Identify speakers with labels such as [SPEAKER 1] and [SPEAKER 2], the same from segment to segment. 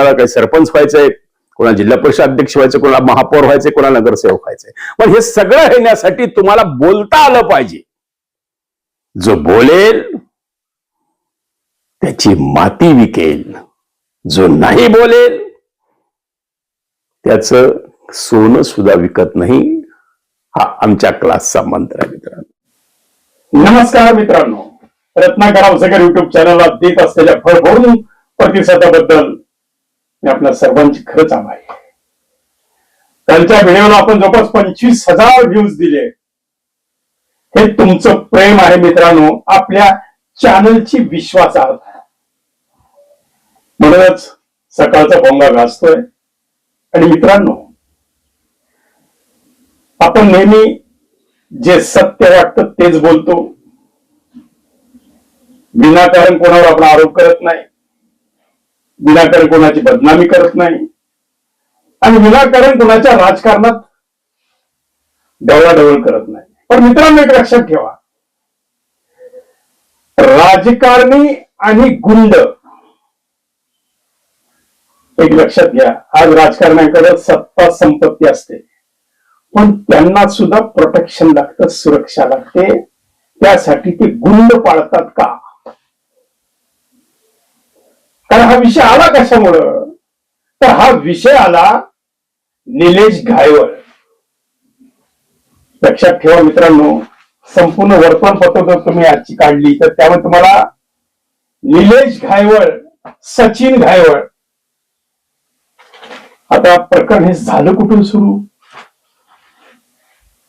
[SPEAKER 1] कोणाला काही सरपंच व्हायचंय कोणाला जिल्हा परिषद अध्यक्ष व्हायचं कोणाला महापौर व्हायचे कोणाला नगरसेवक व्हायचंय. पण हे सगळं येण्यासाठी तुम्हाला बोलता आलं पाहिजे. जो बोलेल त्याची माती विकेल. जो नाही बोलेल त्याचं सोनं सुद्धा विकत नाही हा आमच्या क्लासचा मंत्र आहे मित्रांनो.
[SPEAKER 2] नमस्कार मित्रांनो. रत्नाकर अवसकर युट्यूब चॅनलला देत असलेल्या भरभरून प्रतिसादाबद्दल मी आपल्या सर्वांची खरंच आभारी आहे. कालच्या व्हिडिओला आपण जवळपास पंचवीस हजार व्ह्यूज दिले. हे तुमचं प्रेम आहे मित्रांनो आपल्या चॅनलची विश्वास म्हणूनच सकाळचा भोंगा घासतोय आणि मित्रांनो आपण नेहमी जे सत्य वाटतं तेच बोलतो. विनाकारण कोणावर आपण आरोप करत नाही. विनाकारण कोणाची बदनामी करत नाही. आणि विनाकारण कोणाच्या राजकारणात डवळाडवळ करत नाही. पण मित्रांनो एक लक्षात ठेवा. राजकारणी आणि गुंड एक लक्षात घ्या. आज राजकारण्याकडे सत्ता संपत्ती असते. पण त्यांना सुद्धा प्रोटेक्शन लागतं सुरक्षा लागते. त्यासाठी ते गुंड पाळतात का? तर हा विषय आला कशामुळं? तर हा विषय आला निलेश घायवळ. लक्षात ठेवा मित्रांनो संपूर्ण वर्तमानपत्र जर तुम्ही आजची काढली तर त्यामुळे तुम्हाला निलेश घायवळ सचिन घायवळ. आता प्रकरण हे झालं कुठून सुरू?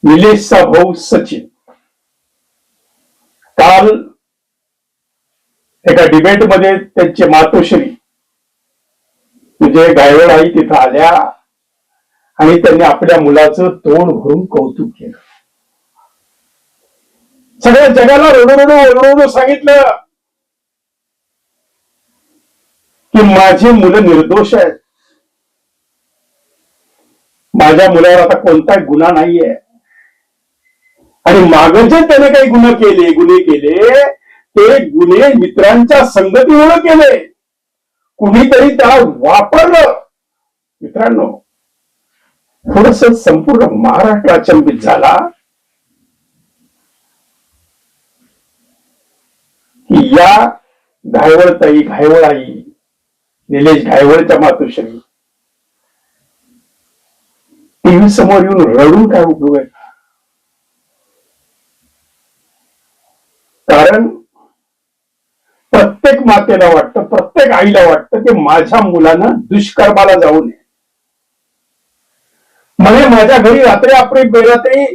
[SPEAKER 2] निलेशचा भाऊ सचिन. काल एका डिबेटमध्ये त्यांचे मातोश्री म्हणजे गायवड आई तिथं आल्या आणि त्यांनी आपल्या मुलाचं तोंड भरून कौतुक केलं. सगळ्या जगाला रडू रडू सांगितलं की माझी मुलं निर्दोष आहेत. माझ्या मुलावर आता कोणताही गुन्हा नाहीये. आणि मागं जे त्याने काही गुन्हे केले गुन्हे केले ते गुन्हे मित्रांच्या संगतीमुळे केले. कुणीतरी त्याला वापरलं. मित्रांनो थोडस संपूर्ण महाराष्ट्र अचंबित झाला. की या घायवळताई घायवळाई निलेश घायवळच्या मातोश्री टीव्ही समोर येऊन रडून काय उपयोग आहे? कारण प्रत्येक मातेला वाटतं प्रत्येक आईला वाटतं की माझ्या मुलानं दुष्कर्माला जाऊ नये. म्हणजे माझ्या घरी रात्री आपली बेरात्री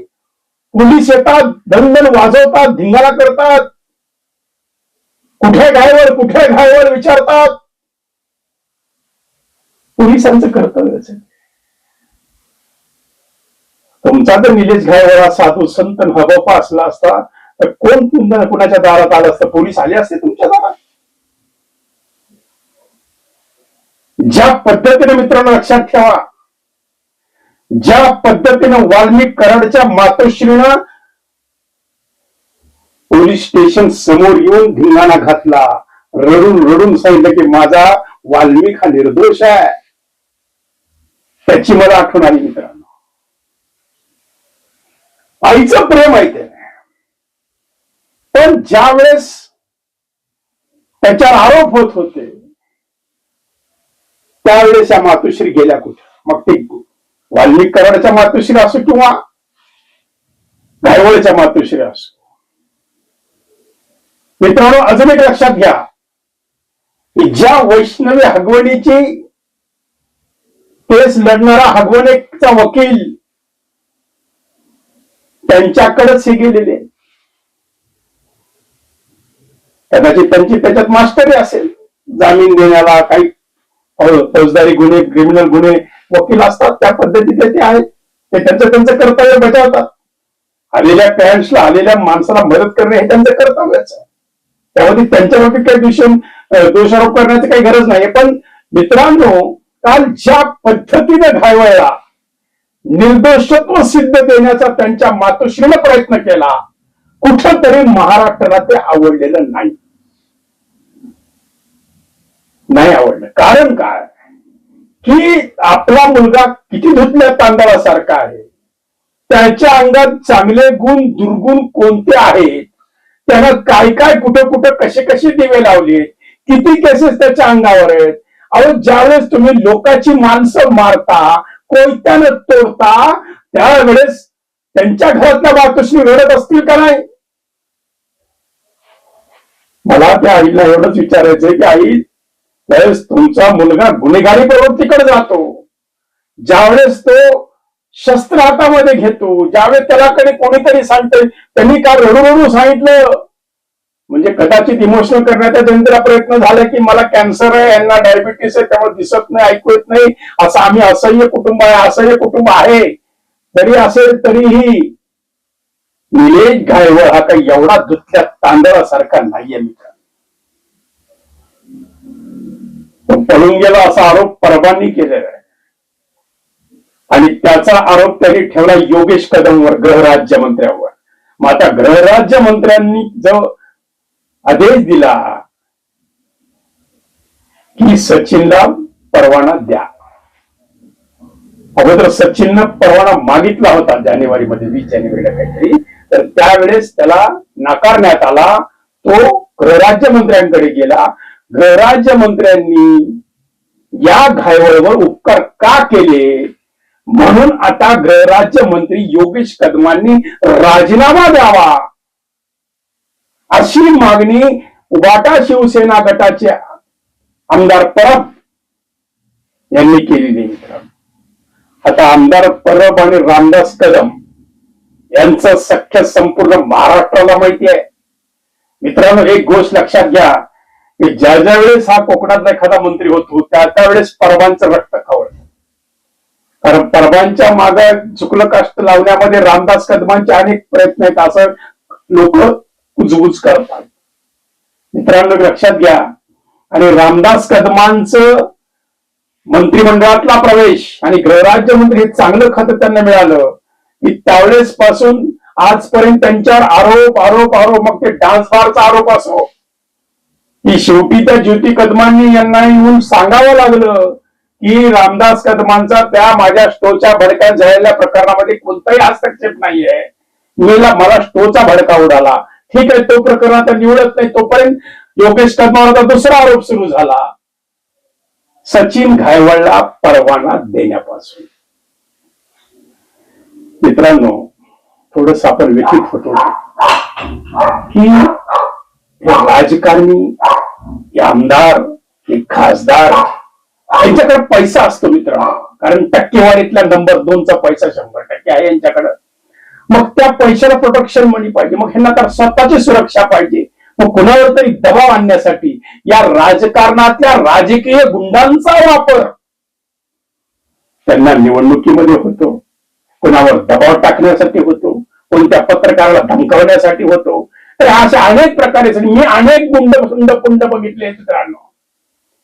[SPEAKER 2] पोलीस येतात दंगल वाजवतात धिंगाणा करतात. कुठे घायवर कुठे घायवर विचारतात. पोलिसांचं कर्तव्यच आहे. तुमचा जर निलेश घायवर साधू संत हबपा असला असता तर कोण पुन्हा कुणाच्या दारात आलं असतं? पोलीस आले असते तुमच्या दारात ज्या पद्धतीने मित्रांनो लक्षात ठेवा ज्या पद्धतीनं वाल्मिक कराडच्या मातोश्रीनं पोलीस स्टेशन समोर येऊन धिंगाणा घातला. रडून रडून सांगितलं की माझा वाल्मिक हा निर्दोष आहे. त्याची मला आठवण आली मित्रांनो. आईचं प्रेम आहे ते. पण ज्यावेळेस त्याच्यावर आरोप होत होते त्यावेळेस या मातोश्री गेल्या कुठे? मग ते वाल्मिक कराडच्या मातोश्री असो किंवा घायवळच्या मातोश्री असो. मित्रांनो अजून एक लक्षात घ्या. की ज्या वैष्णवी हगवणीची केस लढणारा हगवणेचा वकील त्यांच्याकडेच हे गेलेले कदाचित त्यांची त्याच्यात मास्टरी असेल. जामीन देण्याला काही फौजदारी गुन्हे क्रिमिनल गुन्हे वकील असतात त्या पद्धतीचे ते आहेत. ते त्यांचं त्यांचं कर्तव्य बजावतात. आलेल्या पॅरेंट्सला आलेल्या माणसाला मदत करणे हे त्यांचं कर्तव्यच आहे. त्यामध्ये त्यांच्या बाबतीत काही दूषण दोषारोप करण्याची काही गरज नाही पण मित्रांनो काल ज्या पद्धतीने घायवळला निर्दोषत्व सिद्ध देण्याचा त्यांच्या मातोश्रीने प्रयत्न केला कुठंतरी महाराष्ट्राला ते आवडलेलं नाही. नाही आवडलं. कारण काय? की आपला मुलगा किती धुतल्या तांदळासारखा आहे. त्याच्या अंगात चांगले गुण दुर्गुण कोणते आहेत? त्यानं काय काय कुठं कुठं कसे कसे दिवे लावले किती केसेस त्याच्या अंगावर आहेत? अहो ज्यावेळेस तुम्ही लोकांची माणसं मारता कोयत्यानं तोडता त्यावेळेस त्यांच्या घरातल्या मातोश्री रडत असतील का नाही? मला त्या आईला एवढंच विचारायचंय की आई त्यावेळेस तुमचा मुलगा गुन्हेगारी प्रवृत्तीकडे जातो. ज्यावेळेस तो शस्त्र हातामध्ये घेतो ज्यावेळेस त्याला कडे कोणीतरी सांगते त्यांनी काय रडू रडू सांगितलं. म्हणजे कदाचित इमोशनल करण्याचा त्यांचा प्रयत्न झाला की मला कॅन्सर आहे यांना डायबिटीस आहे त्यामुळे दिसत नाही ऐकू येत नाही. असं आम्ही असह्य कुटुंब आहे असह्य कुटुंब आहे. तरी असेल तरीही निलेश घायवळ हा काही एवढा धुतल्या तांदळासारखा नाहीये मित्र. तो पळून गेला असा आरोप परबांनी केलेला आहे. आणि त्याचा आरोप त्यांनी ठेवला योगेश कदमवर गृहराज्यमंत्र्यावर मग आता गृहराज्यमंत्र्यांनी जो आदेश दिला की सचिनला परवाना द्या. अगोदर सचिननं परवाना मागितला होता जानेवारीमध्ये वीस जानेवारीला काहीतरी. तर त्यावेळेस त्याला नाकारण्यात आला. तो गृहराज्यमंत्र्यांकडे गेला. गृहराज्यमंत्र्यांनी या घायवळवर उपकार का केले? म्हणून आता गृहराज्यमंत्री योगेश कदमांनी राजीनामा द्यावा. अशी मागणी उबाटा शिवसेना गटाचे आमदार परब यांनी केलेली आता आमदार परब आणि रामदास कदम यांचं सख्य संपूर्ण महाराष्ट्राला माहिती आहे. मित्रांनो एक गोष्ट लक्षात घ्या. की ज्या ज्या वेळेस हा कोकणातला एखादा मंत्री होतो त्या त्यावेळेस परबांचं रक्त खवळ कारण परबांच्या माग चुकलं काष्ट लावण्यामध्ये रामदास कदमांचे अनेक प्रयत्न आहेत असं लोक कुजबुज करतात. मित्रांनो लक्षात घ्या. आणि रामदास कदमांचं मंत्रिमंडळातला प्रवेश आणि गृहराज्यमंत्री हे चांगलं खतं त्यांना मिळालं की त्यावेळेस पासून आजपर्यंत त्यांच्यावर आरोप आरोप आरोप मग ते डान्स बारचा आरोप असो की शेवटी त्या ज्योती कदमांनी यांना येऊन सांगावं लागलं की रामदास कदमांचा त्या माझ्या स्टोच्या भडक्यात झालेल्या प्रकरणामध्ये कोणताही हस्तक्षेप नाहीये. मला मला स्टोचा भडका उडाला. ठीक आहे तो प्रकरण आता निवडत नाही. तोपर्यंत योगेश कदमावरचा दुसरा आरोप सुरू झाला. सचिन घायवळला परवाना देण्यापासून. मित्रांनो थोडस आपण व्यतीत होतो की हे राजकारणी हे आमदार हे खासदार यांच्याकडे पैसा असतो मित्रांनो. कारण टक्केवारीतला नंबर दोनचा पैसा शंभर टक्के आहे यांच्याकडे. मग त्या पैशाला प्रोटेक्शन मनी पाहिजे. मग ह्यांना तर स्वतःची सुरक्षा पाहिजे. मग कुणावर तरी दबाव आणण्यासाठी या राजकारणातल्या राजकीय गुंडांचा वापर त्यांना निवडणुकीमध्ये होतो. कुणावर दबाव टाकण्यासाठी होतो. कोणत्या पत्रकाराला धमकावण्यासाठी होतो. तर अशा अनेक प्रकारे मी अनेक गुंड सुंड कुंड बघितले मित्रांनो.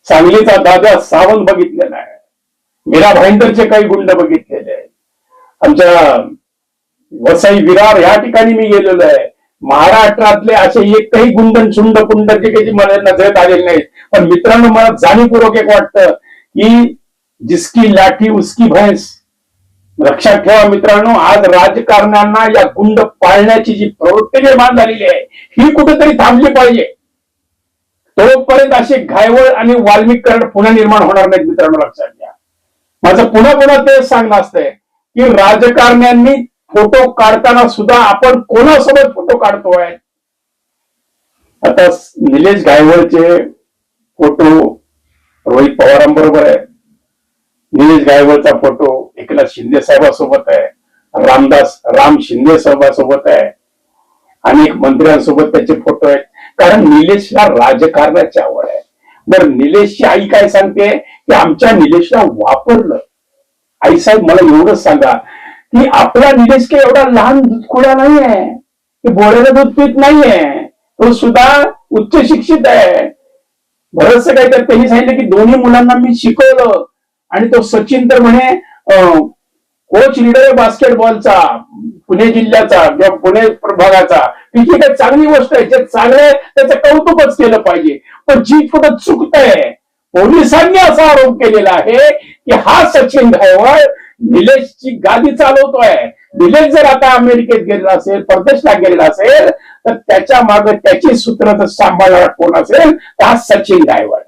[SPEAKER 2] सांगलीचा दादा सावंत बघितलेला आहे. मीरा भाईंदरचे काही गुंड बघितलेले आहेत. आमच्या वसई विरार या ठिकाणी मी गेलेलो आहे. महाराष्ट्रातले असे एकही गुंडन सुंड कुंड जे काही मला नजरेत आलेले नाहीत. पण मित्रांनो मला जाणीवपूर्वक एक वाटतं की जिसकी लाठी उसकी भैंस लक्षात ठेवा मित्रांनो आज राजकारण्यांना या गुंड पाळण्याची जी प्रवृत्ती निर्माण झालेली आहे ही कुठेतरी थांबली पाहिजे. तोपर्यंत असे घायवळ आणि वाल्मिकरण पुन्हा निर्माण होणार नाहीत मित्रांनो लक्षात घ्या. माझं पुन्हा पुन्हा तेच सांगणं असतंय की राजकारण्यांनी फोटो काढताना सुद्धा आपण कोणासोबत फोटो काढतोय? आता निलेश घायवळचे फोटो रोहित पवारांबरोबर आहे. निलेश गायवळचा फोटो एकनाथ शिंदे साहेबांसोबत आहे. रामदास राम शिंदे साहेबांसोबत आहे. अनेक मंत्र्यांसोबत त्याचे फोटो आहेत. कारण निलेशला राजकारणाची आवड आहे. बरं निलेशची आई काय सांगते? की आमच्या निलेशला वापरलं. आई साहेब मला एवढंच सांगा की आपला निलेश काही एवढा लहान दुधखोडा नाहीये. की बोऱ्याला दूध पित नाहीये. तो सुद्धा उच्च शिक्षित आहे. बरंच काही तर त्यांनी सांगितलं की दोन्ही मुलांना मी शिकवलं. आणि तो सचिन तर म्हणे अं, कोच लिडर बास्केटबॉलचा पुणे जिल्ह्याचा किंवा पुणे प्रभागाचा तिची जी काही चांगली गोष्ट आहे जे चांगलंय त्याचं कौतुकच केलं पाहिजे. पण जी कुठं चुकत आहे पोलिसांनी असा आरोप केलेला आहे की हा सचिन घायवळ निलेशची गादी चालवतोय. निलेश जर आता अमेरिकेत गेलेला असेल परदेशला गेलेला असेल तर त्याच्यामागे त्याची सूत्र जर सांभाळणारा कोण असेल तर हा सचिन घायवळ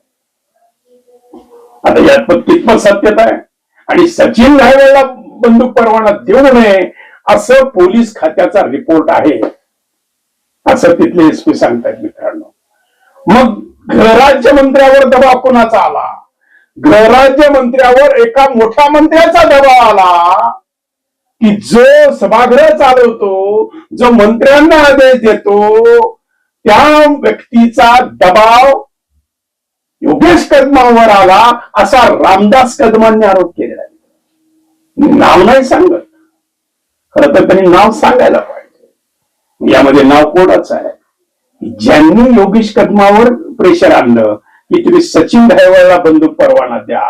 [SPEAKER 2] आता यात पण कितपत सत्यता आहे? आणि सचिन घायवळला बंदूक परवाना देऊ नये असं पोलीस खात्याचा रिपोर्ट आहे असं तिथले एसपी सांगतायत मित्रांनो. मग गृहराज्यमंत्र्यावर दबाव कोणाचा आला? गृहराज्यमंत्र्यावर एका मोठ्या मंत्र्याचा दबाव आला की जो सभागृह चालवतो जो मंत्र्यांना आदेश देतो त्या व्यक्तीचा दबाव योगेश कदमावर आला असा रामदास कदमांनी आरोप केलेला आहे. नाव नाही सांगत. खरं तर त्यांनी नाव सांगायला पाहिजे. यामध्ये नाव कोणाचं आहे? ज्यांनी योगेश कदमावर प्रेशर आणलं की तुम्ही सचिन धायवळला बंदूक परवाना द्या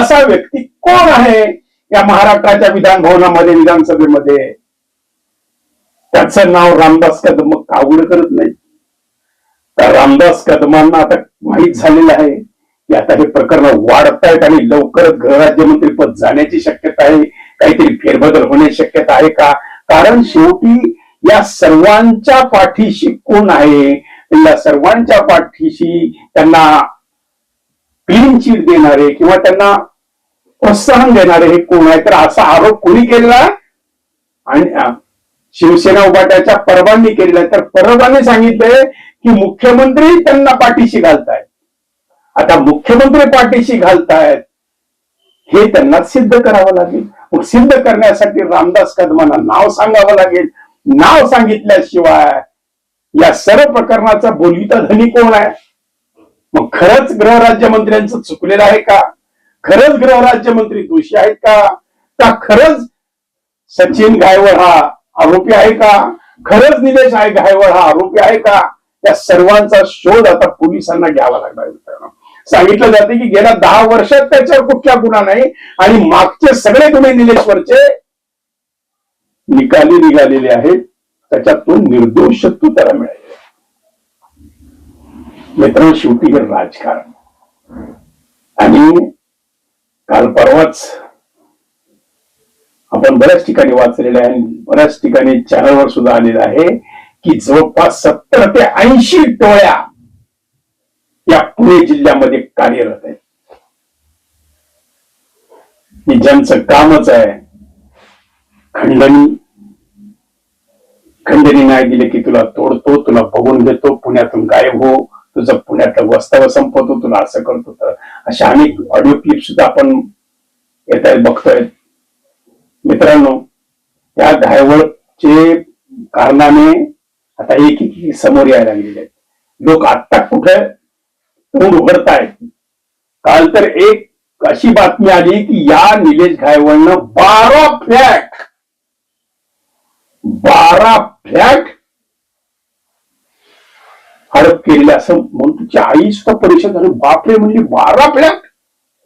[SPEAKER 2] असा व्यक्ती कोण आहे? या महाराष्ट्राच्या विधान भवनामध्ये विधानसभेमध्ये. त्याचं नाव रामदास कदम कावड करत नाही रामदास कदमांना आता माहीत झालेलं आहे की आता हे प्रकरण वाढतायत आणि लवकरच गृहराज्यमंत्री पद जाण्याची शक्यता आहे. काहीतरी फेरबदल होण्याची शक्यता आहे का? कारण शेवटी या सर्वांच्या पाठीशी कोण आहे? या सर्वांच्या पाठीशी त्यांना क्लीन चीट देणारे किंवा त्यांना प्रोत्साहन देणारे हे कोण आहे? तर असा आरोप कोणी केलेला आहे? आणि शिवसेना उभाट्याच्या परबांनी केलेला आहे. तर परबाने सांगितलंय की मुख्यमंत्री त्यांना पाठीशी घालतायत. आता मुख्यमंत्री पाठीशी घालतायत हे त्यांना सिद्ध करावं लागेल. मग सिद्ध करण्यासाठी रामदास कदमांना नाव सांगावं लागेल. नाव सांगितल्याशिवाय या सर्व प्रकरणाचा बोलविता धनी कोण आहे? मग खरंच गृहराज्यमंत्र्यांचं चुकलेलं आहे का? खरंच गृहराज्यमंत्री दोषी आहेत का? का खरंच सचिन गायवळ हा आरोपी आहे का? खरंच निलेश आहे गायवळ हा आरोपी आहे का? त्या सर्वांचा शोध आता पोलिसांना घ्यावा लागणार मित्रांनो. सांगितलं जाते की गेल्या दहा वर्षात त्याच्यावर कुठला गुन्हा नाही आणि मागचे सगळे गुन्हे निलेश्वरचे निकाली निघालेले आहेत. त्याच्यातून निर्दोष शत्रू त्याला मिळाले मित्रांनो शेवटी हे राजकारण. आणि काल परवाच आपण बऱ्याच ठिकाणी वाचलेले आहे बऱ्याच ठिकाणी चॅनलवर सुद्धा आलेलं आहे. की जवळपास सत्तर ते ऐंशी टोळ्या या पुणे जिल्ह्यामध्ये कार्यरत आहेत. की ज्यांचं कामच आहे खंडणी खंडणी नाही दिले की तुला तोडतो तुला बघून घेतो पुण्यातून गायब हो तुझं पुण्यातलं वस्ताव संपवतो तुला असं करतो तर. अशा अनेक ऑडिओ क्लिप सुद्धा आपण येत आहेत बघतोय. मित्रांनो त्या घायवळचे कारणाने आता एक एक समोर यायला लागलेले आहेत. लोक आत्ता कुठे तोंड उघडतायत? काल तर एक अशी बातमी आली की या निलेश घायवळनं बारा फ्लॅट बारा फ्लॅट हडप केलेले असं म्हणून तुझी आई सुद्धा परीक्षा झाली. बापरे म्हणली बारा फ्लॅट?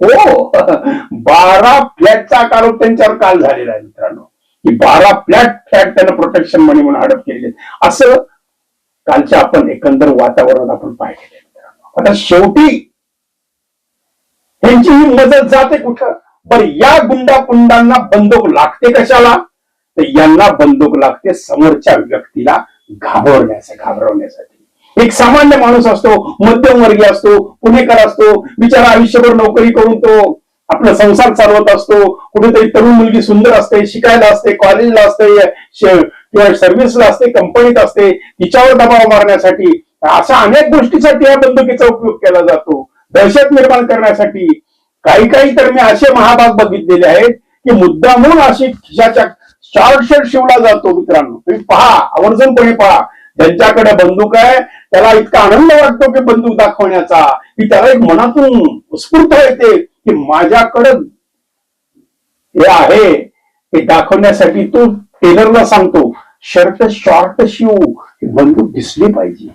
[SPEAKER 2] हो बारा फ्लॅटचा आरोप त्यांच्यावर काल झालेला आहे मित्रांनो. की बारा फ्लॅट फ्लॅट त्यानं प्रोटेक्शन मनी म्हणून अडप केलेले असं कालच्या आपण एकंदर वातावरण आपण पाहिलेलं आता शेवटी त्यांची ही मदत जाते कुठं? पण या गुंडापुंडांना बंदूक लागते कशाला? तर यांना बंदूक लागते समोरच्या व्यक्तीला घाबरण्यासाठी घाबरवण्यासाठी. एक सामान्य माणूस असतो मध्यमवर्गीय असतो पुणेकर असतो बिचारा आयुष्यभर नोकरी करून तो आपला संसार चालवत असतो. कुठेतरी तरुण मुलगी सुंदर असते शिकायला असते कॉलेजला असते किंवा सर्व्हिसला असते कंपनीत असते तिच्यावर दबाव मारण्यासाठी. अशा अनेक गोष्टीसाठी या बंदुकीचा उपयोग केला जातो. दहशत निर्माण करण्यासाठी. काही काही तर मी असे महाभाग बघितलेले आहेत की मुद्दामून अशी खिशाच्या शॉर्ट शर्ट शिवला जातो मित्रांनो. तुम्ही पहा आवर्जूनपणे पहा. ज्यांच्याकडे बंदूक आहे. त्याला इतका आनंद वाटतो की बंदूक दाखवण्याचा. की त्याला एक मनातून उत्स्फूर्त येते की माझ्याकडे हे आहे. हे दाखवण्यासाठी तो टेलरला सांगतो शर्ट शॉर्ट शिव. ही बंदूक दिसली पाहिजे.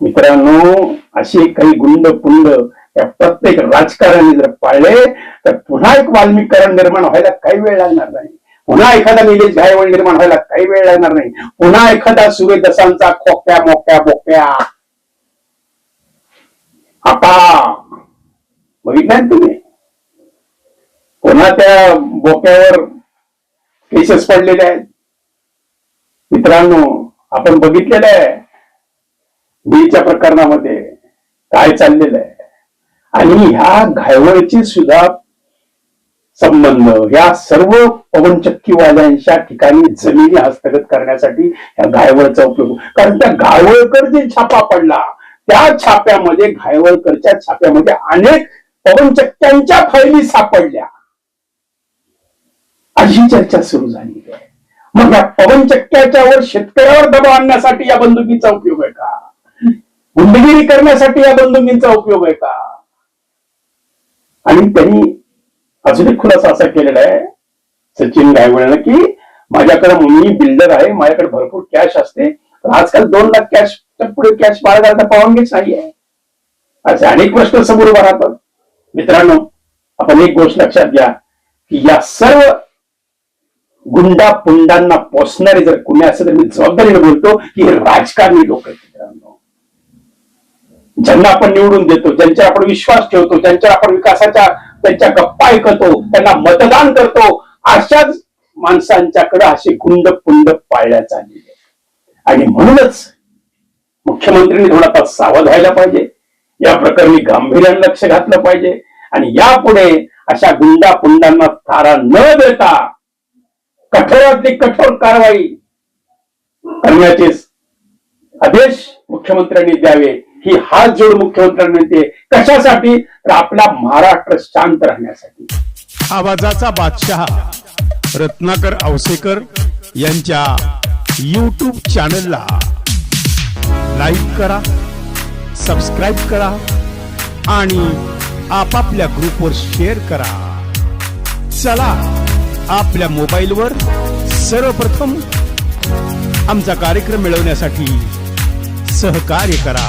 [SPEAKER 2] मित्रांनो असे काही गुंड पुंड या प्रत्येक राजकारणी जर पाळले तर पुन्हा एक वाल्मीकरण निर्माण व्हायला काही वेळ लागणार नाही. पुन्हा एखादा निलेश घायवळ वगैरे म्हणायला काही वेळ लागणार नाही. पुन्हा एखादा सूर्यदसांचा खोक्या मोक्या बोक्या. आता बघितलाय ना तुम्ही? पुन्हा त्या बोक्यावर केसेस पडलेले आहेत. मित्रांनो आपण बघितलेलं आहे. बीच्या प्रकरणामध्ये काय चाललेलं आहे. आणि ह्या घायवळची सुद्धा संबंध. ह्या सर्व पवनचक्कीवाल्यांच्या ठिकाणी जमिनी हस्तगत करण्यासाठी या घायवळचा उपयोग. कारण त्या घायवळकर जे छापा पडला त्या छाप्यामध्ये घायवळकरच्या छाप्यामध्ये अनेक पवनचक्क्यांच्या फैली सापडल्या. अशी चर्चा सुरू झाली. आहे मग या पवनचक्क्याच्या वर शेतकऱ्यावर दबाव आणण्यासाठी या बंदुकीचा उपयोग आहे का? गुंडगिरी करण्यासाठी या बंदुकींचा उपयोग आहे का? आणि त्यांनी अजून एक खुलासा असा केलेला आहे सचिन गायवळनं की माझ्याकडे मी बिल्डर आहे माझ्याकडे भरपूर कॅश असते. पण आजकाल दोन लाख कॅश पुढे कॅश बाळगायला परवानगीच नाही आहे असे अनेक प्रश्न समोर उभा राहतात. मित्रांनो आपण एक गोष्ट लक्षात घ्या की या सर्व गुंडा पुंडांना पोचणारे जर कुणी असेल तर मी जबाबदारीने बोलतो की हे राजकारणी लोक आहेत मित्रांनो. ज्यांना आपण निवडून देतो ज्यांच्यावर आपण विश्वास ठेवतो ज्यांच्यावर आपण विकासाच्या त्यांच्या गप्पा ऐकतो त्यांना मतदान करतो. अशाच माणसांच्याकडे असे गुंड पुंड पाळल्या चाललेले आणि म्हणूनच मुख्यमंत्र्यांनी थोडासा सावध व्हायला पाहिजे. या प्रकरणी गांभीर्याने लक्ष घातलं पाहिजे. आणि यापुढे अशा गुंडा पुंडांना थारा न देता कठोरातली कठोर कारवाई करण्याचे आदेश मुख्यमंत्र्यांनी द्यावे ही हात जोड मुख्यमंत्र्यांनी ते कशासाठी? तर आपला महाराष्ट्र शांत राहण्यासाठी.
[SPEAKER 3] आवाजाचा बादशहा रत्नाकर औसेकर यांच्या यूट्यूब चॅनलला लाईक करा सबस्क्राईब करा आणि आपापल्या ग्रुपवर शेअर करा. चला आपल्या मोबाईलवर सर्वप्रथम आमचा कार्यक्रम मिळवण्यासाठी सहकार्य करा.